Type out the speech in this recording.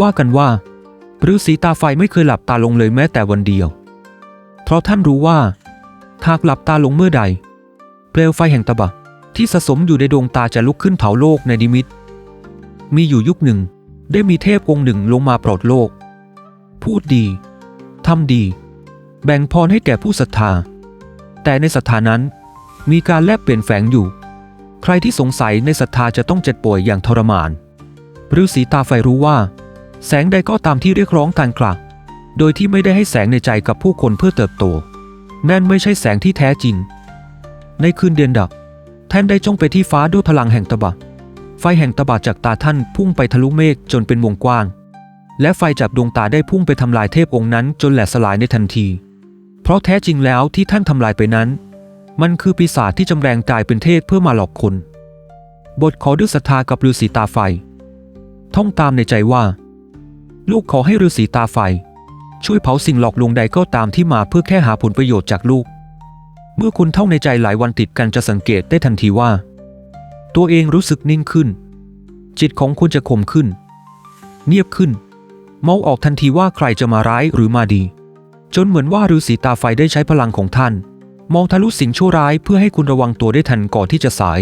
ว่ากันว่าฤาษีตาไฟไม่เคยหลับตาลงเลยแม้แต่วันเดียว เพราะท่านรู้ว่าหากหลับตาลงเมื่อใด เปลวไฟแห่งตบะที่สะสมอยู่ในดวงตาจะลุกขึ้นเผาโลกในดิมิต มีอยู่ยุคหนึ่งได้มีเทพองค์หนึ่งลงมาโปรดโลก พูดดีทำดี แบ่งพรให้แก่ผู้ศรัทธา แต่ในศรัทธานั้นมีการแลกเปลี่ยนแฝงอยู่ ใครที่สงสัยในศรัทธาจะต้องเจ็บป่วยอย่างทรมานฤาษีตาไฟรู้ว่า แสงใดก็ตามที่เรียกร้องการกลับโดยที่ไม่ได้ให้แสงในใจกับผู้คนเพื่อเติบโต นั่นไม่ใช่แสงที่แท้จริง ในคืนเดือนดับ ท่านได้จ้องไปที่ฟ้าด้วยพลังแห่งตบะ ไฟแห่งตบะจากตาท่านพุ่งไปทะลุเมฆจนเป็นวงกว้าง และไฟจากดวงตาได้พุ่งไปทำลายเทพองค์นั้นจนแหลกสลายในทันที เพราะแท้จริงแล้วที่ท่านทำลายไปนั้น มันคือปีศาจที่จำแรงกายเป็นเทพเพื่อมาหลอกคน บทขอด้วยศรัทธากับฤาษีตาไฟ ท่องตามในใจว่า ลูกขอให้ฤาษีตาไฟ ช่วยเผาสิ่งหลอกลวงใดก็ตามที่มาเพื่อแค่หาผลประโยชน์จากลูก เมื่อคุณท่องในใจหลายวันติดกันจะสังเกตได้ทันทีว่า ตัวเองรู้สึกนิ่งขึ้น จิตของคุณจะข่มขึ้น เงียบขึ้นมองออกทันทีว่าใครจะมาร้ายหรือมาดี จนเหมือนว่าฤาษีตาไฟได้ใช้พลังของท่าน มองทะลุสิ่งชั่วร้ายเพื่อให้คุณระวังตัวได้ทันก่อนที่จะสาย